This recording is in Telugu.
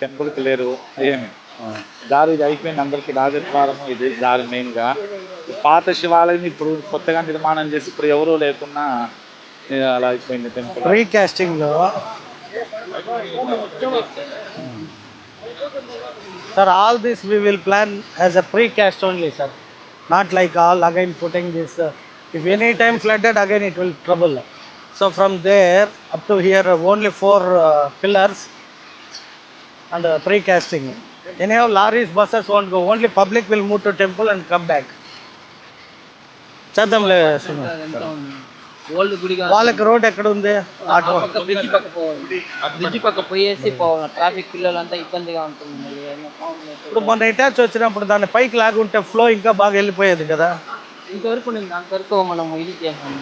టెంపుల్కి లేరు. ఏమి? దారి ఇది అయిపోయింది అందరికి. రాజద్వారము ఇది దారి మెయిన్గా. పాత శివాలయం ఇప్పుడు కొత్తగా నిర్మాణం చేసి ఇప్పుడు ఎవరూ లేకున్నా అలా అయిపోయింది temple. రీకాస్టింగ్లో sir all this we will plan as a pre cast only sir not like all again putting this if any time flooded again it will trouble so from there up to here only four pillars and pre casting any lorries buses won't go only public will move to temple and come back చేద్దాంలే వాళ్ళకి రోడ్ ఎక్కడ ఉంది ఆటో. బ్రిడ్జ్ పక్క పోవాలి. బ్రిడ్జ్ పక్క పోయేసి పోవాలి. ట్రాఫిక్ పిల్లలంతా ఇబ్బందిగా ఉంటుంది. ఇప్పుడు మొన్న అటాచ్ వచ్చినప్పుడు దాన్ని పైకి లాగుంటే ఫ్లో ఇంకా బాగా వెళ్ళిపోయేది కదా. ఇంతవరకు నేను అంతవరకు మనం ఇది చేసాం.